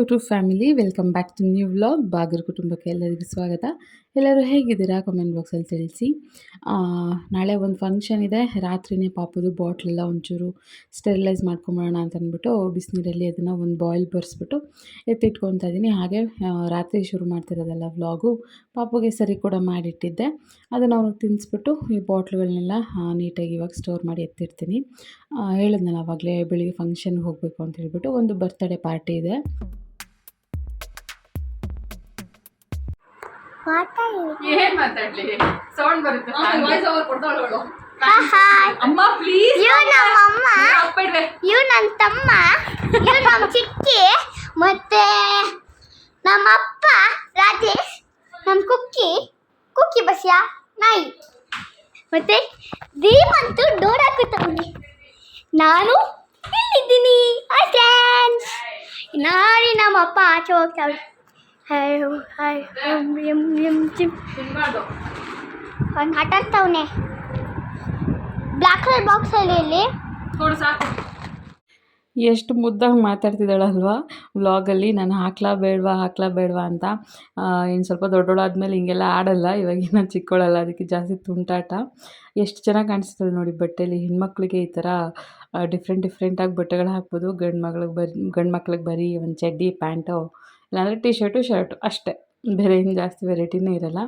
YouTube family welcome back to new vlog ಬಾಗರ್ ಕುಟುಂಬಕ್ಕೆ ಎಲ್ಲರಿಗೂ ಸ್ವಾಗತ. ಎಲ್ಲರೂ ಹೇಗಿದ್ದೀರಾ? ಕಮೆಂಟ್ ಬಾಕ್ಸಲ್ಲಿ ತಿಳಿಸಿ. ನಾಳೆ ಒಂದು ಫಂಕ್ಷನ್ ಇದೆ. ರಾತ್ರಿನೇ ಪಾಪದು ಬಾಟ್ಲೆಲ್ಲ ಒಂಚೂರು ಸ್ಟೆರಿಲೈಸ್ ಮಾಡ್ಕೊಂಬೋಣ ಅಂತ ಅಂದ್ಬಿಟ್ಟು ಬಿಸಿನೀರಲ್ಲಿ ಅದನ್ನು ಒಂದು ಬಾಯ್ಲ್ ಬರೆಸ್ಬಿಟ್ಟು ಎತ್ತಿಟ್ಕೊತಾ ಇದ್ದೀನಿ ಹಾಗೆ ರಾತ್ರಿ ಶುರು ಮಾಡ್ತಿರೋದಲ್ಲ ವ್ಲಾಗು ಪಾಪುಗೆ ಸರಿ ಕೂಡ ಮಾಡಿಟ್ಟಿದ್ದೆ. ಅದನ್ನು ಅವ್ನಿಗೆ ತಿನ್ನಿಸ್ಬಿಟ್ಟು ಈ ಬಾಟ್ಲುಗಳನ್ನೆಲ್ಲ ನೀಟಾಗಿ ಇವಾಗ ಸ್ಟೋರ್ ಮಾಡಿ ಎತ್ತಿರ್ತೀನಿ ಹೇಳಿದ್ನಲ್ಲ ಆವಾಗಲೇ ಬೆಳಿಗ್ಗೆ ಫಂಕ್ಷನ್ಗೆ ಹೋಗಬೇಕು ಅಂತ ಹೇಳ್ಬಿಟ್ಟು ಒಂದು ಬರ್ತ್ಡೇ ಪಾರ್ಟಿ ಇದೆ. ಏನ್ ಮಾತಾಡ್ಲಿ? ಸೌಂಡ್ ಬರುತ್ತೆ ವಾಯ್ಸ್ ಓವರ್ ಕೊಡ್ತಾಳು ಅಮ್ಮ ಪ್ಲೀಸ್ ಇವ್ ನಮ್ಮಮ್ಮ. ಅಪ್ಪ ಇಡ್ವೆ ಇವ್ ನನ್ನ ತಮ್ಮ. ಇವ್ ನಮ್ಮ ಚಿಕ್ಕಿ. ಮತ್ತೆ ನಮ್ಮಪ್ಪ ರಾಜೇಶ್ ನಮ್ಮ ಕುಕ್ಕಿ. ಕುಕ್ಕಿ ಬಸ್ಯ ನಾಯಿ. ಮತ್ತೆ ದೀಪಂತೂ ಡೋರ್ ಹಾಕುತ್ತವನಿ ನಾನು ಇಲ್ಲಿದ್ದೀನಿ. ಹಾಯ್ ಫ್ರೆಂಡ್ಸ್ ನಾಳೆ ನಮ್ಮಪ್ಪ ಆಚೆ ಹೋಗ್ತಾವೆ ಹಾಯ್ ಹಾಯ್ ಕಲರ್ ಎಂ ಅಲ್ಲಿ ಚಿಮ್ ತಿನ್ಬಾರ್ದು ಅವ್ನು. ಹಠಾಡ್ತವನೆ ಬ್ಲ್ಯಾಕ್ ಕಲರ್ ಬಾಕ್ಸಲ್ಲಿ ಇಲ್ಲಿ. ಎಷ್ಟು ಮುದ್ದಾಗಿ ಮಾತಾಡ್ತಿದ್ದಾಳಲ್ವಾ? ವ್ಲಾಗಲ್ಲಿ ನಾನು ಹಾಕ್ಲಾ ಬೇಡವಾ ಹಾಕ್ಲಾ ಬೇಡವಾ ಅಂತ ಇನ್ನು ಸ್ವಲ್ಪ ದೊಡ್ಡೋಳಾದ್ಮೇಲೆ ಹಿಂಗೆಲ್ಲ ಆಡಲ್ಲ ಇವಾಗಿನ ಚಿಕ್ಕೋಳಲ್ಲ ಅದಕ್ಕೆ ಜಾಸ್ತಿ ತುಂಟಾಟ. ಎಷ್ಟು ಚೆನ್ನಾಗಿ ಕಾಣಿಸ್ತದೆ ನೋಡಿ ಬಟ್ಟೆಯಲ್ಲಿ ಹೆಣ್ಮಕ್ಳಿಗೆ ಈ ಥರ ಡಿಫ್ರೆಂಟ್ ಡಿಫ್ರೆಂಟಾಗಿ ಬಟ್ಟೆಗಳು ಹಾಕ್ಬೋದು. ಗಂಡು ಮಗಳಿಗೆ ಬರೀ ಗಂಡು ಮಕ್ಳಿಗೆ ಬರೀ ಒಂದು ಚಡ್ಡಿ ಪ್ಯಾಂಟು ಇಲ್ಲಾಂದರೆ ಟಿ ಶರ್ಟು ಶರ್ಟು ಅಷ್ಟೇ. ಬೇರೆ ಏನು ಜಾಸ್ತಿ ವೆರೈಟಿನೇ ಇರಲ್ಲ.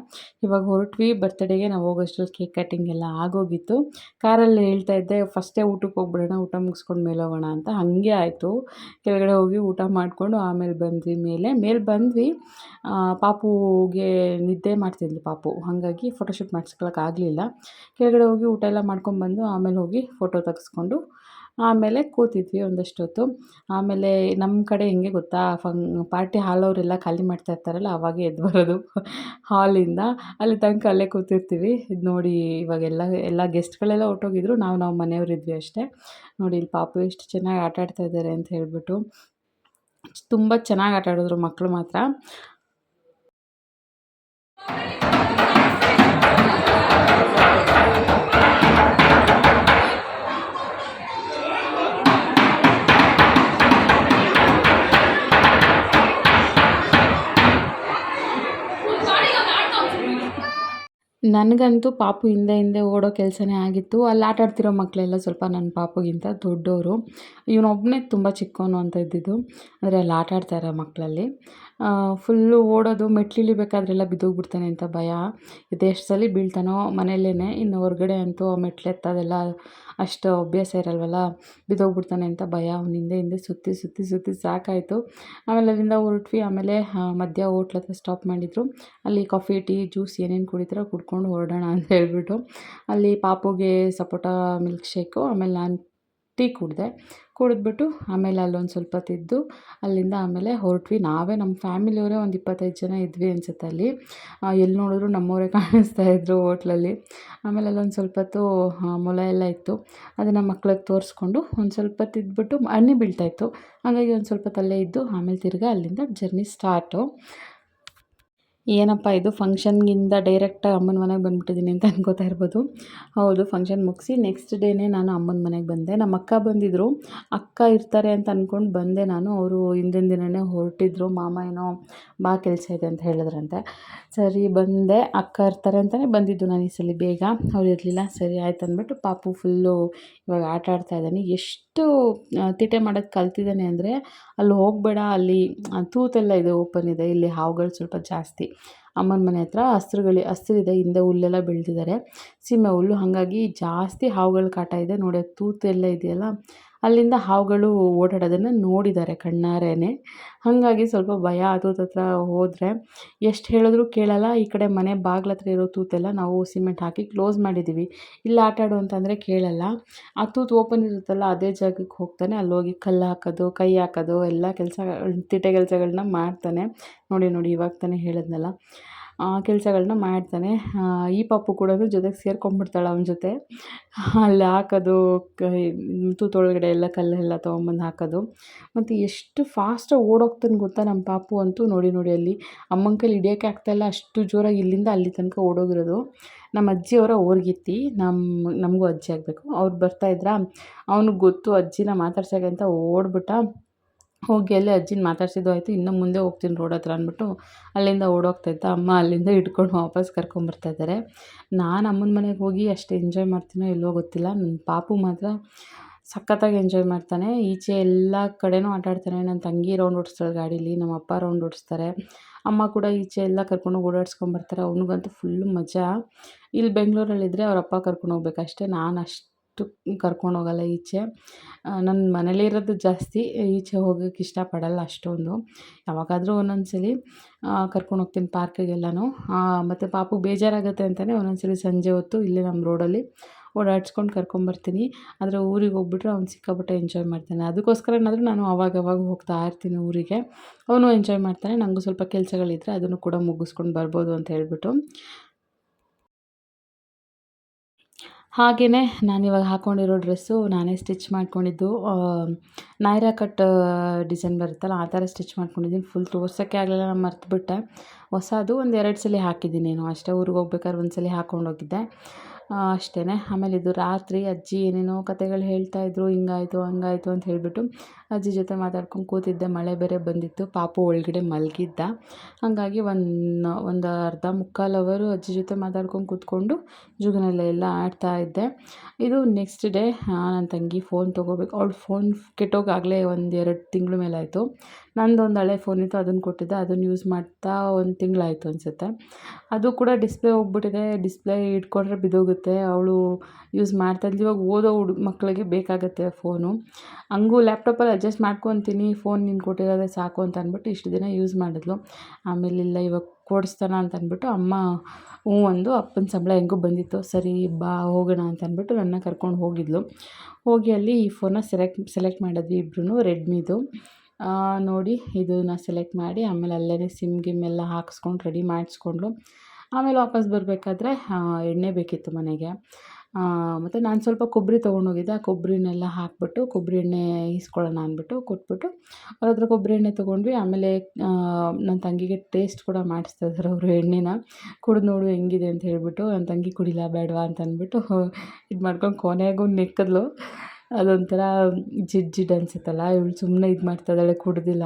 ಇವಾಗ ಹೊರಟ್ವಿ ಬರ್ತಡೇಗೆ ನಾವು ಹೋಗೋಷ್ಟ್ರಲ್ಲಿ ಕೇಕ್ ಕಟ್ಟಿಂಗ್ ಎಲ್ಲ ಆಗೋಗಿತ್ತು. ಕಾರಲ್ಲಿ ಹೇಳ್ತಾ ಇದ್ದೆ ಫಸ್ಟೇ ಊಟಕ್ಕೆ ಹೋಗ್ಬಿಡೋಣ, ಊಟ ಮುಗಿಸ್ಕೊಂಡು ಮೇಲೆ ಹೋಗೋಣ ಅಂತ. ಹಾಗೆ ಆಯಿತು. ಕೆಳಗಡೆ ಹೋಗಿ ಊಟ ಮಾಡಿಕೊಂಡು ಆಮೇಲೆ ಬಂದ್ವಿ ಮೇಲೆ. ಮೇಲೆ ಬಂದ್ವಿ ಪಾಪುಗೆ ನಿದ್ದೆ ಮಾಡ್ತಿದ್ಲು ಪಾಪು. ಹಾಗಾಗಿ ಫೋಟೋಶೂಟ್ ಮಾಡಿಸ್ಕೊಳಕ್ಕಾಗಲಿಲ್ಲ ಕೆಳಗಡೆ ಹೋಗಿ ಊಟ ಎಲ್ಲ ಮಾಡ್ಕೊಂಡ್ಬಂದು ಆಮೇಲೆ ಹೋಗಿ ಫೋಟೋ ತೆಗೆಸ್ಕೊಂಡು ಆಮೇಲೆ ಕೂತಿದ್ವಿ ಒಂದಷ್ಟೊತ್ತು ಆಮೇಲೆ ನಮ್ಮ ಕಡೆ ಹೆಂಗೆ ಗೊತ್ತಾ, ಫಂ, ಪಾರ್ಟಿ ಹಾಲ್ ಅವರೆಲ್ಲ ಖಾಲಿ ಮಾಡ್ತಾ ಇರ್ತಾರಲ್ಲ, ಅವಾಗ ಎದ್ದು ಬರೋದು ಹಾಲಿಂದ. ಅಲ್ಲಿ ತನಕ ಅಲ್ಲೇ ಕೂತಿರ್ತೀವಿ. ಇದು ನೋಡಿ ಇವಾಗೆಲ್ಲ, ಎಲ್ಲ ಗೆಸ್ಟ್ಗಳೆಲ್ಲ ಹೊರ್ಟೋಗಿದ್ರು. ನಾವು ನಾವು ಮನೆಯವರಿದ್ವಿ ಅಷ್ಟೇ. ನೋಡಿ ಇಲ್ಲಿ ಪಾಪು ಎಷ್ಟು ಚೆನ್ನಾಗಿ ಆಟ ಆಡ್ತಾ ಇದ್ದಾರೆ ಅಂತ ಹೇಳ್ಬಿಟ್ಟು. ತುಂಬ ಚೆನ್ನಾಗಿ ಆಟ ಆಡಿದ್ರು ಮಕ್ಕಳು ಮಾತ್ರ. ನನಗಂತೂ ಪಾಪು ಹಿಂದೆ ಹಿಂದೆ ಓಡೋ ಕೆಲಸನೇ ಆಗಿತ್ತು. ಅಲ್ಲಿ ಆಟ ಆಡ್ತಿರೋ ಮಕ್ಕಳೆಲ್ಲ ಸ್ವಲ್ಪ ನನ್ನ ಪಾಪುಗಿಂತ ದೊಡ್ಡವರು ಇವನೊಬ್ಬನೇ ತುಂಬ ಚಿಕ್ಕವನು ಅಂತ ಇದ್ದಿದ್ದು. ಅಂದರೆ ಅಲ್ಲಿ ಆಟ ಆಡ್ತಾ ಇರೋ ಮಕ್ಕಳಲ್ಲಿ ಫುಲ್ಲು ಓಡೋದು ಮೆಟ್ಲಿಳಿಬೇಕಾದ್ರೆಲ್ಲ ಬಿದ್ದೋಗ್ಬಿಡ್ತಾನೆ ಅಂತ ಭಯ. ಇದೆಷ್ಟು ಸಲ ಬೀಳ್ತಾನೋ ಮನೆಯಲ್ಲೇ ಇನ್ನು ಹೊರ್ಗಡೆ ಅಂತೂ ಮೆಟ್ಲು ಎತ್ತೋದೆಲ್ಲ ಅಷ್ಟು ಅಭ್ಯಾಸ ಇರಲ್ವಲ್ಲ? ಬಿದ್ದೋಗ್ಬಿಡ್ತಾನೆ ಅಂತ ಭಯ. ಅವ್ನ ಹಿಂದೆ ಹಿಂದೆ ಸುತ್ತಿ ಸುತ್ತಿ ಸುತ್ತಿ ಸಾಕಾಯಿತು. ಆಮೇಲೆ ಅಲ್ಲಿಂದ ಹೊರಟ್ವಿ. ಆಮೇಲೆ ಮಧ್ಯ ಹೋಟ್ಲ್ ಹತ್ರ ಸ್ಟಾಪ್ ಮಾಡಿದರು. ಅಲ್ಲಿ ಕಾಫಿ ಟೀ ಜ್ಯೂಸ್ ಏನೇನು ಕುಡಿತಾರೋ ಕುಡ್ಕೊಂಡು ಹೊರಡೋಣ ಅಂತ ಹೇಳ್ಬಿಟ್ಟು. ಅಲ್ಲಿ ಪಾಪುಗೆ ಸಪೋಟ ಮಿಲ್ಕ್ ಶೇಕು ಆಮೇಲೆ ನಾನು ಟೀ ಕುಡಿದೆ. ಕುಡಿದ್ಬಿಟ್ಟು ಆಮೇಲೆ ಅಲ್ಲೊಂದು ಸ್ವಲ್ಪ ತಿದ್ದು, ಅಲ್ಲಿಂದ ಆಮೇಲೆ ಹೊರಟ್ವಿ. ನಾವೇ ನಮ್ಮ ಫ್ಯಾಮಿಲಿಯವರೇ ಒಂದು ಇಪ್ಪತ್ತೈದು ಜನ ಇದ್ವಿ ಅನ್ಸುತ್ತೆ ಅಲ್ಲಿ. ಎಲ್ಲಿ ನೋಡಿದ್ರು ನಮ್ಮವರೇ ಕಾಣಿಸ್ತಾ ಇದ್ರು ಹೋಟ್ಲಲ್ಲಿ. ಆಮೇಲೆ ಅಲ್ಲೊಂದು ಸ್ವಲ್ಪ ಹೊತ್ತು ಮೊಲ ಎಲ್ಲ ಇತ್ತು. ಅದನ್ನು ಮಕ್ಳಿಗೆ ತೋರಿಸ್ಕೊಂಡು ಒಂದು ಸ್ವಲ್ಪ ತಿದ್ದುಬಿಟ್ಟು ಹನಿ ಬೀಳ್ತಾಯಿತ್ತು ಹಾಗಾಗಿ ಒಂದು ಸ್ವಲ್ಪ ತಲೆ ಇದ್ದು ಆಮೇಲೆ ತಿರ್ಗಾ ಅಲ್ಲಿಂದ ಜರ್ನಿ ಸ್ಟಾರ್ಟು. ಏನಪ್ಪ ಇದು ಫಂಕ್ಷನ್ಗಿಂದ ಡೈರೆಕ್ಟ್ ಅಮ್ಮನ ಮನೆಗೆ ಬಂದುಬಿಟ್ಟಿದ್ದೀನಿ ಅಂತ ಅನ್ಕೋತಾ ಇರ್ಬೋದು. ಹೌದು, ಫಂಕ್ಷನ್ ಮುಗಿಸಿ ನೆಕ್ಸ್ಟ್ ಡೇನೇ ನಾನು ಅಮ್ಮನ ಮನೆಗೆ ಬಂದೆ. ನಮ್ಮ ಅಕ್ಕ ಬಂದಿದ್ದರು ಅಕ್ಕ ಇರ್ತಾರೆ ಅಂತ ಅಂದ್ಕೊಂಡು ಬಂದೆ ನಾನು. ಅವರು ಹಿಂದಿನ ದಿನವೇ ಹೊರಟಿದ್ರು. ಮಾಮ ಏನೋ ಬಾ ಕೆಲಸ ಇದೆ ಅಂತ ಹೇಳಿದ್ರಂತೆ. ಸರಿ, ಬಂದೆ. ಅಕ್ಕ ಇರ್ತಾರೆ ಅಂತಲೇ ಬಂದಿದ್ದು ನಾನು ಈ ಸಲ ಬೇಗ. ಅವ್ರು ಇರಲಿಲ್ಲ. ಸರಿ, ಆಯ್ತು ಅಂದ್ಬಿಟ್ಟು ಪಾಪು ಫುಲ್ಲು ಇವಾಗ ಆಟ ಆಡ್ತಾ ಇದ್ದಾನೆ. ಎಷ್ಟು ತಿಟೆ ಮಾಡೋದು ಕಲ್ತಿದ್ದಾನೆ ಅಂದರೆ ಅಲ್ಲಿ ಹೋಗಬೇಡ. ಅಲ್ಲಿ ತೂತೆಲ್ಲ ಇದೆ ಓಪನ್ ಇದೆ. ಇಲ್ಲಿ ಹಾವುಗಳು ಸ್ವಲ್ಪ ಜಾಸ್ತಿ. ಅಮ್ಮನ ಮನೆ ಹತ್ರ ಹಸ್ರುಗಳಿ ಹಸ್ರಿದೆ ಹಿಂದೆ ಹುಲ್ಲೆಲ್ಲ ಬೆಳೆದಿದ್ದಾರೆ ಸೀಮೆ ಹುಲ್ಲು, ಹಾಗಾಗಿ ಜಾಸ್ತಿ ಹಾವುಗಳ ಕಾಟ ಇದೆ. ನೋಡಿ ಅದು ತೂತೆಲ್ಲ ಇದೆಯಲ್ಲ? ಅಲ್ಲಿಂದ ಹಾವುಗಳು ಓಡಾಡೋದನ್ನು ನೋಡಿದ್ದಾರೆ ಕಣ್ಣಾರೆನೇ. ಹಾಗಾಗಿ ಸ್ವಲ್ಪ ಭಯ ತೂತ್ ಹತ್ರ ಹೋದರೆ. ಎಷ್ಟು ಹೇಳಿದ್ರು ಕೇಳಲ್ಲ. ಈ ಕಡೆ ಮನೆ ಬಾಗ್ಲ ಇರೋ ತೂತೆಲ್ಲ ನಾವು ಸಿಮೆಂಟ್ ಹಾಕಿ ಕ್ಲೋಸ್ ಮಾಡಿದ್ದೀವಿ ಇಲ್ಲಿ ಆಟ ಆಡು ಅಂತಂದರೆ ಕೇಳಲ್ಲ. ಆ ತೂತು ಓಪನ್ ಇರುತ್ತಲ್ಲ ಅದೇ ಜಾಗಕ್ಕೆ ಹೋಗ್ತಾನೆ. ಅಲ್ಲಿ ಹೋಗಿ ಕಲ್ಲು ಹಾಕೋದು, ಕೈ ಹಾಕೋದು, ಎಲ್ಲ ಕೆಲಸ ತಿಟ್ಟೆ ಕೆಲಸಗಳನ್ನ ಮಾಡ್ತಾನೆ. ನೋಡಿ ನೋಡಿ, ಇವಾಗ ತಾನೇ ಹೇಳಿದ್ನಲ್ಲ. ಆ ಕೆಲಸಗಳನ್ನ ಮಾಡ್ತಾನೆ. ಈ ಪಾಪು ಕೂಡ ಜೊತೆಗೆ ಸೇರ್ಕೊಂಡ್ಬಿಡ್ತಾಳೆ ಅವನ ಜೊತೆ. ಅಲ್ಲಿ ಹಾಕೋದು ತೂತೊಳಗಡೆ ಎಲ್ಲ ಕಲ್ಲೆಲ್ಲ ತೊಗೊಂಬಂದು ಹಾಕೋದು. ಮತ್ತು ಎಷ್ಟು ಫಾಸ್ಟಾಗಿ ಓಡೋಗ್ತಾನೆ ಗೊತ್ತಾ ನಮ್ಮ ಪಾಪು ಅಂತೂ ನೋಡಿ ನೋಡಿ ಅಲ್ಲಿ. ಅಮ್ಮನ ಕೈಲಿ ಹಿಡಿಯೋಕ್ಕೆ ಆಗ್ತಾಯಿಲ್ಲ ಅಷ್ಟು ಜೋರಾಗಿ ಇಲ್ಲಿಂದ ಅಲ್ಲಿ ತನಕ ಓಡೋಗಿರೋದು. ನಮ್ಮ ಅಜ್ಜಿಯವರ ಓರ್ಗಿತ್ತಿ ನಮ್ಮ ನಮಗೂ ಅಜ್ಜಿ ಆಗಬೇಕು. ಅವ್ರು ಬರ್ತಾಯಿದ್ರಾ ಅವನಿಗೆ ಗೊತ್ತು, ಅಜ್ಜಿನ ಮಾತಾಡ್ಸೋಕೆ ಅಂತ ಓಡ್ಬಿಟ್ಟ. ಹೋಗಿ ಅಲ್ಲಿ ಅಜ್ಜಿನ ಮಾತಾಡಿಸಿದ್ದು ಆಯಿತು, ಇನ್ನು ಮುಂದೆ ಹೋಗ್ತೀನಿ ರೋಡ್ ಹತ್ರ ಅಂದ್ಬಿಟ್ಟು ಅಲ್ಲಿಂದ ಓಡೋಗ್ತಾ ಇದ್ದ ಅಮ್ಮ ಅಲ್ಲಿಂದ ಹಿಡ್ಕೊಂಡು ವಾಪಸ್ ಕರ್ಕೊಂಬರ್ತಾಯಿದ್ದಾರೆ ನಾನು ಅಮ್ಮನ ಮನೆಗೆ ಹೋಗಿ ಅಷ್ಟು ಎಂಜಾಯ್ ಮಾಡ್ತೀನೋ ಇಲ್ವೋ ಗೊತ್ತಿಲ್ಲ ನನ್ನ ಪಾಪು ಮಾತ್ರ ಸಖತ್ತಾಗಿ ಎಂಜಾಯ್ ಮಾಡ್ತಾನೆ. ಈಚೆ ಎಲ್ಲ ಕಡೆನೂ ಆಟಾಡ್ತಾನೆ ನನ್ನ ತಂಗಿ ರೌಂಡ್ ಓಡಿಸ್ತಾಳೆ ಗಾಡೀಲಿ, ನಮ್ಮ ಅಪ್ಪ ರೌಂಡ್ ಓಡಿಸ್ತಾರೆ. ಅಮ್ಮ ಕೂಡ ಈಚೆ ಎಲ್ಲ ಕರ್ಕೊಂಡೋಗಿ ಓಡಾಡ್ಸ್ಕೊಂಬರ್ತಾರೆ, ಅವ್ನಿಗಂತೂ ಫುಲ್ ಮಜಾ. ಇಲ್ಲಿ ಬೆಂಗಳೂರಲ್ಲಿದ್ದರೆ ಅವ್ರ ಅಪ್ಪ ಕರ್ಕೊಂಡು ಹೋಗ್ಬೇಕಷ್ಟೇ ನಾನು ಅಷ್ಟು ಕರ್ಕೊಂಡು ಹೋಗಲ್ಲ ಈಚೆ. ನನ್ನ ಮನೇಲಿ ಇರೋದು ಜಾಸ್ತಿ, ಈಚೆ ಹೋಗೋಕ್ಕೆ ಇಷ್ಟಪಡಲ್ಲ ಅಷ್ಟೊಂದು. ಯಾವಾಗಾದರೂ ಒಂದೊಂದು ಸಲ ಕರ್ಕೊಂಡು ಹೋಗ್ತೀನಿ ಪಾರ್ಕಿಗೆಲ್ಲನೂ. ಮತ್ತು ಪಾಪುಗೆ ಬೇಜಾರಾಗುತ್ತೆ ಅಂತಲೇ ಒಂದೊಂದು ಸಲ ಸಂಜೆ ಹೊತ್ತು ಇಲ್ಲೇ ನಮ್ಮ ರೋಡಲ್ಲಿ ಓಡಾಡ್ಸ್ಕೊಂಡು ಕರ್ಕೊಂಬರ್ತೀನಿ ಆದರೆ ಊರಿಗೆ ಹೋಗ್ಬಿಟ್ರೆ ಅವ್ನು ಸಿಕ್ಕಾಪಟ್ಟೆ ಎಂಜಾಯ್ ಮಾಡ್ತಾನೆ. ಅದಕ್ಕೋಸ್ಕರನಾದರೂ ನಾನು ಅವಾಗವಾಗ ಹೋಗ್ತಾ ಇರ್ತೀನಿ ಊರಿಗೆ. ಅವನು ಎಂಜಾಯ್ ಮಾಡ್ತಾನೆ. ನನಗೂ ಸ್ವಲ್ಪ ಕೆಲಸಗಳಿದ್ರೆ ಅದನ್ನು ಕೂಡ ಮುಗಿಸ್ಕೊಂಡು ಬರ್ಬೋದು ಅಂತ ಹೇಳ್ಬಿಟ್ಟು. ಹಾಗೆಯೇ ನಾನಿವಾಗ ಹಾಕ್ಕೊಂಡಿರೋ ಡ್ರೆಸ್ಸು ನಾನೇ ಸ್ಟಿಚ್ ಮಾಡ್ಕೊಂಡಿದ್ದು. ನೈರಾ ಕಟ್ ಡಿಸೈನ್ ಬರುತ್ತಲ್ಲ, ಆ ಥರ ಸ್ಟಿಚ್ ಮಾಡ್ಕೊಂಡಿದ್ದೀನಿ. ಫುಲ್ ತೋರ್ಸೋಕ್ಕೆ ಆಗಲಿಲ್ಲ, ನಾನು ಮರ್ತುಬಿಟ್ಟೆ. ಹೊಸದು ಒಂದು ಎರಡು ಸಲ ಹಾಕಿದ್ದೀನಿ. ನಾನು ಅಷ್ಟೇ ಊರಿಗೆ ಹೋಗ್ಬೇಕಾದ್ರೆ ಒಂದು ಸಲ ಹಾಕ್ಕೊಂಡೋಗಿದ್ದೆ ಅಷ್ಟೇ ಆಮೇಲೆ ಇದು ರಾತ್ರಿ ಅಜ್ಜಿ ಏನೇನೋ ಕತೆಗಳು ಹೇಳ್ತಾಯಿದ್ರು ಹಿಂಗಾಯ್ತು, ಹಂಗಾಯ್ತು ಅಂತ ಹೇಳಿಬಿಟ್ಟು ಅಜ್ಜಿ ಜೊತೆ ಮಾತಾಡ್ಕೊಂಡು ಕೂತಿದ್ದೆ ಮಳೆ ಬೇರೆ ಬಂದಿತ್ತು. ಪಾಪು ಒಳಗಡೆ ಮಲಗಿದ್ದ. ಹಾಗಾಗಿ ಒಂದು ಒಂದು ಅರ್ಧ ಮುಕ್ಕಾಲು ಅವರು ಅಜ್ಜಿ ಜೊತೆ ಮಾತಾಡ್ಕೊಂಡು ಕೂತ್ಕೊಂಡು ಜುಗನಲ್ಲೆಲ್ಲ ಆಡ್ತಾ ಇದ್ದೆ. ಇದು ನೆಕ್ಸ್ಟ್ ಡೇ ನನ್ನ ತಂಗಿ ಫೋನ್ ತೊಗೋಬೇಕು. ಅವಳು ಫೋನ್ ಕೆಟ್ಟೋಗಾಗಲೇ ಒಂದು ಎರಡು ತಿಂಗಳ ಮೇಲಾಯಿತು. ನಂದೊಂದು ಹಳೆ ಫೋನ್ ಇತ್ತು ಅದನ್ನು ಕೊಟ್ಟಿದ್ದೆ ಅದನ್ನು ಯೂಸ್ ಮಾಡ್ತಾ ಒಂದು ತಿಂಗಳಾಯಿತು ಅನಿಸುತ್ತೆ. ಅದು ಕೂಡ ಡಿಸ್ಪ್ಲೇ ಹೋಗ್ಬಿಟ್ಟಿದೆ ಡಿಸ್ಪ್ಲೇ ಇಟ್ಕೊಂಡ್ರೆ ಬಿದ್ದೋಗುತ್ತೆ ಅವಳು ಯೂಸ್ ಮಾಡ್ತಾ ಇವಾಗ ಓದೋ ಹುಡುಗ ಮಕ್ಕಳಿಗೆ ಬೇಕಾಗುತ್ತೆ ಫೋನು ಹಂಗೂ ಲ್ಯಾಪ್ಟಾಪಲ್ಲಿ ಅಡ್ಜಸ್ಟ್ ಮಾಡ್ಕೊತೀನಿ ಫೋನ್ ನೀನು ಕೊಟ್ಟಿರೋದೇ ಸಾಕು ಅಂತ ಅಂದ್ಬಿಟ್ಟು ಇಷ್ಟು ದಿನ ಯೂಸ್ ಮಾಡಿದ್ಲು. ಆಮೇಲೆ ಇಲ್ಲ, ಇವಾಗ ಕೊಡಿಸ್ತಾನ ಅಂತ ಅಂದ್ಬಿಟ್ಟು ಅಮ್ಮ ಹ್ಞೂ ಒಂದು ಅಪ್ಪನ ಸಂಬಳ ಹೆಂಗೂ ಬಂದಿತ್ತು. ಸರಿ ಬಾ, ಹೋಗೋಣ ಅಂತ ಅಂದ್ಬಿಟ್ಟು ನನ್ನ ಕರ್ಕೊಂಡು ಹೋಗಿದ್ಲು. ಹೋಗಿ ಅಲ್ಲಿ ಈ ಫೋನ್ನ ಸೆಲೆಕ್ಟ್ ಸೆಲೆಕ್ಟ್ ಮಾಡಿದ್ವಿ ಇಬ್ರು ರೆಡ್ಮಿದು ನೋಡಿ ಇದನ್ನ ಸೆಲೆಕ್ಟ್ ಮಾಡಿ ಆಮೇಲೆ ಅಲ್ಲೇ ಸಿಮ್ ಗಿಮ್ ಎಲ್ಲ ಹಾಕಿಸ್ಕೊಂಡು ರೆಡಿ ಮಾಡಿಸ್ಕೊಂಡ್ಳು. ಆಮೇಲೆ ವಾಪಸ್ ಬರಬೇಕಾದ್ರೆ ಎಣ್ಣೆ ಬೇಕಿತ್ತು ಮನೆಗೆ. ಮತ್ತು ನಾನು ಸ್ವಲ್ಪ ಕೊಬ್ಬರಿ ತೊಗೊಂಡೋಗಿದ್ದೆ. ಆ ಕೊಬ್ಬರಿನೆಲ್ಲ ಹಾಕಿಬಿಟ್ಟು ಕೊಬ್ಬರಿ ಎಣ್ಣೆ ಈಸ್ಕೊಳ್ಳೋಣ ಅಂದ್ಬಿಟ್ಟು ಕೊಟ್ಬಿಟ್ಟು ಅವ್ರ ಹತ್ರ ಕೊಬ್ಬರಿ ಎಣ್ಣೆ ತೊಗೊಂಡ್ವಿ. ಆಮೇಲೆ ನನ್ನ ತಂಗಿಗೆ ಟೇಸ್ಟ್ ಕೂಡ ಮಾಡಿಸ್ತಾ ಇದ್ದಾರೆ ಅವರು ಎಣ್ಣೆನ. ಕುಡಿದು ನೋಡು ಹೆಂಗಿದೆ ಅಂತ ಹೇಳಿಬಿಟ್ಟು ನನ್ನ ತಂಗಿ ಕುಡಿಲ ಬೇಡವಾ? ಅಂತ ಅಂದ್ಬಿಟ್ಟು ಇದು ಮಾಡ್ಕೊಂಡು ಕೊನೆಗೂ ನೆಕ್ಕದ್ಲು ಅದೊಂಥರ ಜಿಡ್ ಜಿಡ್ ಅನಿಸುತ್ತಲ್ಲ ಇವಳು ಸುಮ್ಮನೆ ಇದು ಮಾಡ್ತಾ ಇದ್ದಾಳೆ, ಕುಡ್ದಿಲ್ಲ.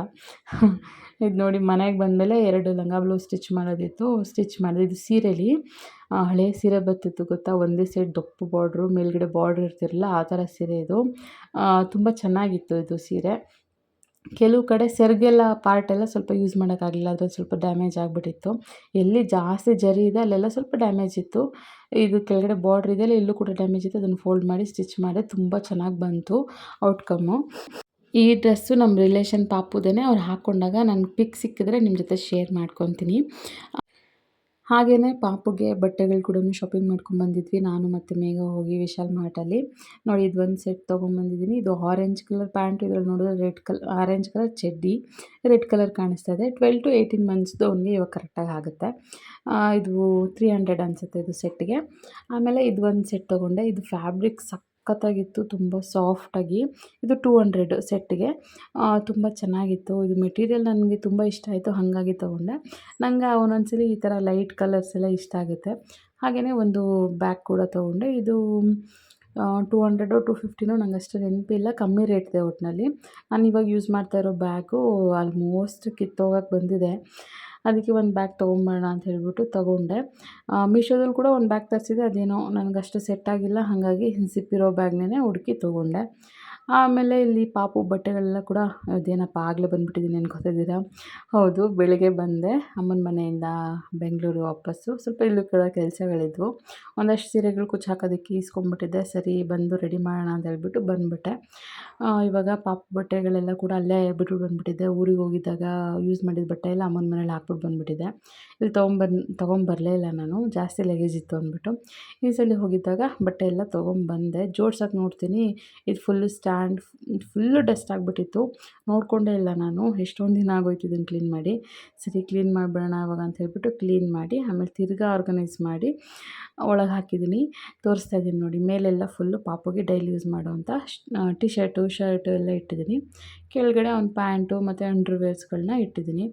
ಇದು ನೋಡಿ ಮನೆಗೆ ಬಂದಮೇಲೆ ಎರಡು ಲಂಗ ಬ್ಲೌಸ್ ಸ್ಟಿಚ್ ಮಾಡೋದಿತ್ತು. ಸ್ಟಿಚ್ ಮಾಡಿದೆ, ಇದು ಸೀರೆಲಿ ಹಳೆ ಸೀರೆ ಬರ್ತಿತ್ತು ಗೊತ್ತಾ? ಒಂದೇ ಸೈಡ್ ದಪ್ಪು ಬಾರ್ಡ್ರು ಮೇಲ್ಗಡೆ ಬಾರ್ಡ್ರ್ ಇರ್ತಿರಲಿಲ್ಲ ಆ ಥರ ಸೀರೆ ಇದು. ತುಂಬ ಚೆನ್ನಾಗಿತ್ತು ಇದು ಸೀರೆ. ಕೆಲವು ಕಡೆ ಸೆರಗೆಲ್ಲ ಪಾರ್ಟೆಲ್ಲ ಸ್ವಲ್ಪ ಯೂಸ್ ಮಾಡೋಕ್ಕಾಗಲಿಲ್ಲ, ಅದ್ರಲ್ಲಿ ಸ್ವಲ್ಪ ಡ್ಯಾಮೇಜ್ ಆಗಿಬಿಟ್ಟಿತ್ತು. ಎಲ್ಲಿ ಜಾಸ್ತಿ ಜರಿ ಇದೆ, ಅಲ್ಲೆಲ್ಲ ಸ್ವಲ್ಪ ಡ್ಯಾಮೇಜ್ ಇತ್ತು. ಇದು ಕೆಳಗಡೆ ಬಾರ್ಡ್ರ್ ಇದೆಯಲ್ಲ ಇಲ್ಲೂ ಕೂಡ ಡ್ಯಾಮೇಜ್ ಇತ್ತು ಅದನ್ನು ಫೋಲ್ಡ್ ಮಾಡಿ, ಸ್ಟಿಚ್ ಮಾಡಿ, ತುಂಬ ಚೆನ್ನಾಗಿ ಬಂತು ಔಟ್ಕಮ್ಮು. ಈ ಡ್ರೆಸ್ಸು ನಮ್ಮ ರಿಲೇಷನ್ ಪಾಪುದೇ ಅವ್ರು ಹಾಕ್ಕೊಂಡಾಗ ನನ್ನ ಪಿಕ್ ಸಿಕ್ಕಿದ್ರೆ ನಿಮ್ಮ ಜೊತೆ ಶೇರ್ ಮಾಡ್ಕೊತೀನಿ. ಹಾಗೆಯೇ ಪಾಪುಗೆ ಬಟ್ಟೆಗಳು ಕೂಡ ಶಾಪಿಂಗ್ ಮಾಡ್ಕೊಂಡ್ಬಂದಿದ್ವಿ ನಾನು ಮತ್ತು ಮೇಘ ಹೋಗಿ ವಿಶಾಲ್ ಮಾರ್ಟಲ್ಲಿ ನೋಡಿ, ಇದು ಒಂದು ಸೆಟ್ ತೊಗೊಂಬಂದಿದ್ದೀನಿ ಇದು ಆರೆಂಜ್ ಕಲರ್ ಪ್ಯಾಂಟ್ ಇದ್ರಲ್ಲಿ ನೋಡಿದ್ರೆ ರೆಡ್ ಕಲರ್ ಆರೆಂಜ್ ಕಲರ್ ಚಡ್ಡಿ ರೆಡ್ ಕಲರ್ ಕಾಣಿಸ್ತಾ ಇದೆ. ಟ್ವೆಲ್ ಟು ಏಯ್ಟೀನ್ ಮಂತ್ಸ್ದು ಅವನಿಗೆ ಇವಾಗ ಕರೆಕ್ಟಾಗಿ ಆಗುತ್ತೆ. ಇದು ತ್ರೀ ಹಂಡ್ರೆಡ್ ಅನಿಸುತ್ತೆ ಇದು ಸೆಟ್ಗೆ ಆಮೇಲೆ ಇದು ಒಂದು ಸೆಟ್ ತೊಗೊಂಡೆ. ಇದು ಫ್ಯಾಬ್ರಿಕ್ ಸಕ್ ಸಖತ್ತಾಗಿತ್ತು, ತುಂಬ ಸಾಫ್ಟಾಗಿ. ಇದು ಟೂ ಹಂಡ್ರೆಡ್ ಸೆಟ್ಗೆ. ತುಂಬ ಚೆನ್ನಾಗಿತ್ತು. ಇದು ಮೆಟೀರಿಯಲ್ ನನಗೆ ತುಂಬ ಇಷ್ಟ ಆಯಿತು, ಹಾಗಾಗಿ ತೊಗೊಂಡೆ. ನಂಗೆ ಒಂದೊಂದ್ಸಲಿ ಈ ಥರ ಲೈಟ್ ಕಲರ್ಸ್ ಎಲ್ಲ ಇಷ್ಟ ಆಗುತ್ತೆ. ಹಾಗೆಯೇ ಒಂದು ಬ್ಯಾಗ್ ಕೂಡ ತೊಗೊಂಡೆ. ಇದು ಟೂ ಹಂಡ್ರೆಡೋ ಟು ಫಿಫ್ಟಿನೋ ನಂಗೆ ಅಷ್ಟು ನೆನಪಿಲ್ಲ ಕಮ್ಮಿ ರೇಟ್ದೆ ಒಟ್ಟಿನಲ್ಲಿ ನಾನು ಇವಾಗ ಯೂಸ್ ಮಾಡ್ತಾ ಇರೋ ಬ್ಯಾಗು ಆಲ್ಮೋಸ್ಟ್ ಕಿತ್ತೋಗಕ್ಕೆ ಬಂದಿದೆ. ಅದಕ್ಕೆ ಒಂದು ಬ್ಯಾಗ್ ತೊಗೊಂಬೋಣ ಅಂತ ಹೇಳ್ಬಿಟ್ಟು ತೊಗೊಂಡೆ. ಮೀಶೋದಲ್ಲಿ ಕೂಡ ಒಂದು ಬ್ಯಾಗ್ ತರಿಸಿದೆ. ಅದೇನೋ ನನಗಷ್ಟು ಸೆಟ್ ಆಗಿಲ್ಲ. ಹಾಗಾಗಿ ಸಿಪ್ಪಿರೋ ಬ್ಯಾಗ್ನೇ ಹುಡುಕಿ ತೊಗೊಂಡೆ. ಆಮೇಲೆ ಇಲ್ಲಿ ಪಾಪು ಬಟ್ಟೆಗಳೆಲ್ಲ ಕೂಡ ಅದೇನಪ್ಪ ಆಗಲೇ ಬಂದುಬಿಟ್ಟಿದ್ದೀನಿ ಅನ್ಕೋತಿದ್ದೀರಾ ಹೌದು, ಬೆಳಗ್ಗೆ ಬಂದೆ. ಅಮ್ಮನ ಮನೆಯಿಂದ ಬೆಂಗಳೂರು ವಾಪಸ್ಸು. ಸ್ವಲ್ಪ ಇಲ್ಲೂ ಕೂಡ ಕೆಲಸಗಳಿದ್ವು. ಒಂದಷ್ಟು ಸೀರೆಗಳು ಕುಚ್ಚು ಹಾಕೋದಕ್ಕೆ ಈಸ್ಕೊಂಡ್ಬಿಟ್ಟಿದ್ದೆ. ಸರಿ, ಬಂದು ರೆಡಿ ಮಾಡೋಣ ಅಂತ ಹೇಳ್ಬಿಟ್ಟು ಬಂದುಬಿಟ್ಟೆ. ಇವಾಗ ಪಾಪು ಬಟ್ಟೆಗಳೆಲ್ಲ ಕೂಡ ಅಲ್ಲೇ ಬಿಟ್ಟು ಬಂದುಬಿಟ್ಟಿದ್ದೆ. ಊರಿಗೆ ಹೋಗಿದ್ದಾಗ ಯೂಸ್ ಮಾಡಿದ ಬಟ್ಟೆ ಎಲ್ಲ ಅಮ್ಮನ ಮನೇಲಿ ಹಾಕ್ಬಿಟ್ಟು ಬಂದುಬಿಟ್ಟಿದ್ದೆ. ಇಲ್ಲಿ ತೊಗೊಂಬಂದು ತೊಗೊಂಬರಲೇ ಇಲ್ಲ ನಾನು. ಜಾಸ್ತಿ ಲಗೇಜ್ ಇತ್ತು ಅಂದ್ಬಿಟ್ಟು. ಈ ಸಲ ಹೋಗಿದ್ದಾಗ ಬಟ್ಟೆ ಎಲ್ಲ ತೊಗೊಂಬಂದೆ. ಜೋಡ್ಸೋಕೆ ನೋಡ್ತೀನಿ. ಇದು ಫುಲ್ಲು ಸ್ಟಾ ಸ್ಟ್ಯಾಂಡ್ ಫುಲ್ಲು ಡಸ್ಟ್ ಆಗಿಬಿಟ್ಟಿತ್ತು. ನೋಡಿಕೊಂಡೇ ಇಲ್ಲ ನಾನು. ಎಷ್ಟೊಂದು ದಿನ ಆಗೋಯ್ತು ಇದನ್ನು ಕ್ಲೀನ್ ಮಾಡಿ. ಸರಿ, ಕ್ಲೀನ್ ಮಾಡಿಬಿಡೋಣ ಇವಾಗ ಅಂತ ಹೇಳ್ಬಿಟ್ಟು ಕ್ಲೀನ್ ಮಾಡಿ, ಆಮೇಲೆ ತಿರ್ಗಾ ಆರ್ಗನೈಸ್ ಮಾಡಿ ಒಳಗೆ ಹಾಕಿದ್ದೀನಿ ತೋರಿಸ್ತಾ ಇದ್ದೀನಿ ನೋಡಿ. ಮೇಲೆಲ್ಲ ಫುಲ್ಲು ಪಾಪುಗೆ ಡೈಲಿ ಯೂಸ್ ಮಾಡೋವಂಥ ಟಿ ಶರ್ಟು ಶರ್ಟು ಎಲ್ಲ ಇಟ್ಟಿದ್ದೀನಿ ಕೆಳಗಡೆ ಒಂದು ಪ್ಯಾಂಟು ಮತ್ತು ಅಂಡರ್ವೇರ್ಸ್ಗಳನ್ನ ಇಟ್ಟಿದ್ದೀನಿ